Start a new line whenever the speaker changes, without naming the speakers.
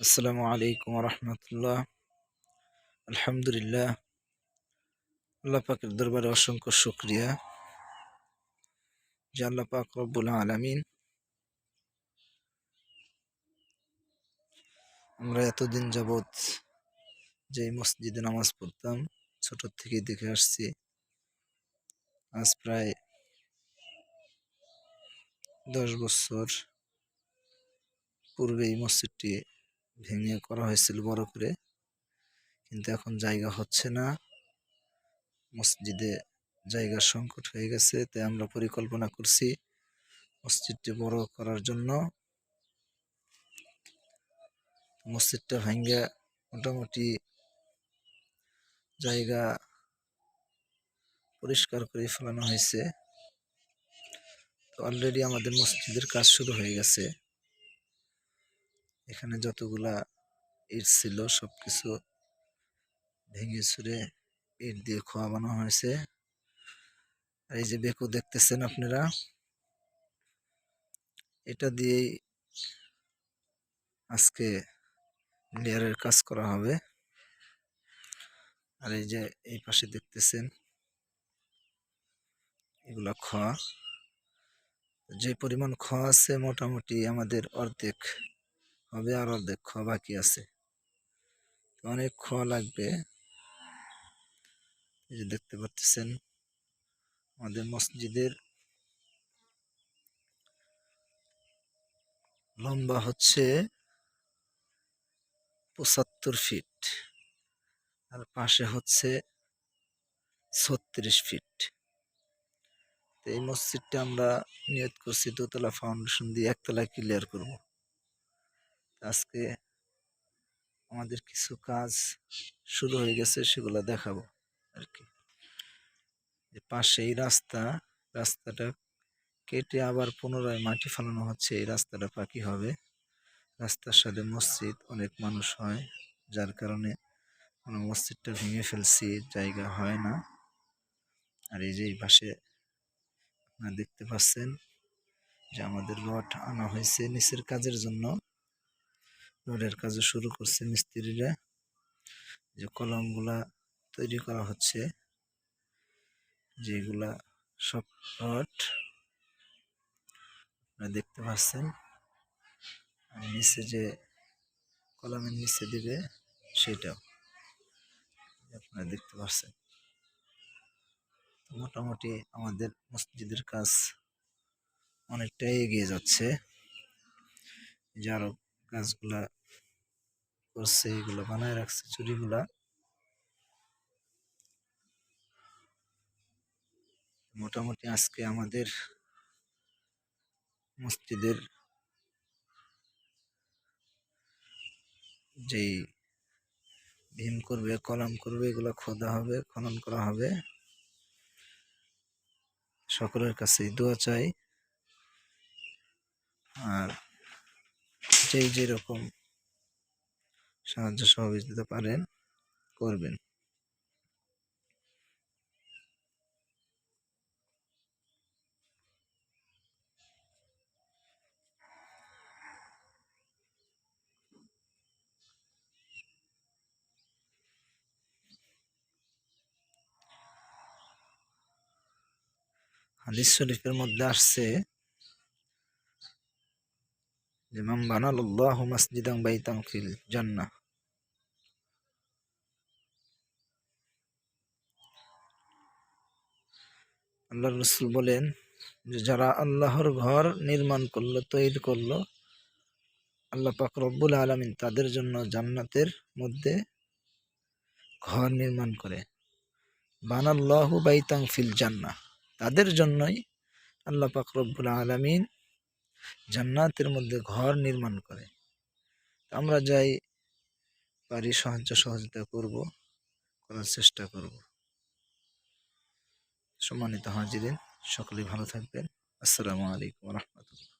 আসসালামু আলাইকুম রহমতুল্লাহ আলহামদুলিল্লাহ। আল্লাহ পাকের দরবারে অসংখ্য শুক্রিয়া। যে আল্লাহ পাক রব্বুল আলমিন আমরা এতদিন যাবৎ যে মসজিদে নামাজ পড়তাম, ছোট থেকেই দেখে আসছি। আজ প্রায় দশ বছর পূর্বে এই মসজিদটি ভেঙে করা হয়েছিল বড় করে। কিন্তু এখন জায়গা হচ্ছে না। মসজিদে জায়গার সংকট হয়ে গেছে, তাই আমরা পরিকল্পনা করছি মসজিদটি বড় করার জন্য। মসজিদটা ভেঙে মোটামুটি জায়গা পরিষ্কার করে ফেলানো হয়েছে। তো অলরেডি আমাদের মসজিদের কাজ শুরু হয়ে গেছে। এখানে যতগুলা ইট ছিল সব কিছু ভেঙে ছুড়ে ইট দিয়ে খোয়া বানানো হয়েছে। আর এই যে বেকু দেখতেছেন আপনারা, এটা দিয়েই আজকে লেয়ারের কাজ করা হবে। আর এই যে এই পাশে দেখতেছেন, এগুলা খোয়া। যে পরিমাণ খোয়া আছে মোটামুটি আমাদের অর্ধেক হবে আর অর্ধেক খাওয়া বাকি আছে। অনেক খাওয়া লাগবে। এই যে দেখতে পাচ্ছেন, আমাদের মসজিদের লম্বা হচ্ছে পঁচাত্তর ফিট আর পাশে হচ্ছে ছত্রিশ ফিট। এই মসজিদটা আমরা নিয়ত করছি দোতলা ফাউন্ডেশন দিয়ে একতলা ক্লিয়ার করব। আজকে আমাদের কিছু কাজ শুরু হয়ে গেছে, সেগুলো দেখাবো আর কি পাশে এই রাস্তা, রাস্তাটা কেটে আবার পুনরায় মাটি ফালানো হচ্ছে, এই রাস্তাটা পাকি হবে। রাস্তার সাথে মসজিদ, অনেক মানুষ হয়, যার কারণে আমরা মসজিদটা ভেঙে ফেলছি, জায়গা হয় না। আর এই যে এই পাশে দেখতে পাচ্ছেন যে আমাদের রড আনা হয়েছে নিচের কাজের জন্য। রোডের কাজও শুরু করছে মিস্ত্রিরা। যে কলমগুলা তৈরি করা হচ্ছে, যেগুলা সব রড আপনারা দেখতে পাচ্ছেন। আর নিচে যে কলমের নিচে দিবে সেটাও আপনারা দেখতে পাচ্ছেন। মোটামুটি আমাদের মসজিদের কাজ অনেকটাই এগিয়ে যাচ্ছে। যে গাছগুলা করছে, এগুলো বানায় রাখছে চুরিগুলা। মোটামুটি আজকে আমাদের মসজিদের যেই ভীম করবে, কলাম করবে, এগুলো খোদা হবে, খনন করা হবে। সকলের কাছেই দোয়া চাই। আর যেই যেরকম সাহায্য সহযোগিতা পারেন, করবেন। হাদিস শরীফের মধ্যে আসছে যে মাম বানাল্লাহু মাসজিদান বাইতান ফিল জান্নাহ। আল্লাহ রসুল বলেন যে, যারা আল্লাহর ঘর নির্মাণ করল, তৈরি করল, আল্লাহ পাক রব্বুল আলমিন তাদের জন্য জান্নাতের মধ্যে ঘর নির্মাণ করে। বানাল্লাহু বাইতাং ফিল জান্না তাদের জন্যই আল্লাহ পাক রব্বুল আলমিন জান্নাতের মধ্যে ঘর নির্মাণ করে। আমরা যাই, পারি সাহায্য সহযোগিতা করব, করার চেষ্টা করব। সম্মানিত হাজিরিন সকলেই ভালো থাকবেন। আসসালামু আলাইকুম রহমতুল্লাহ।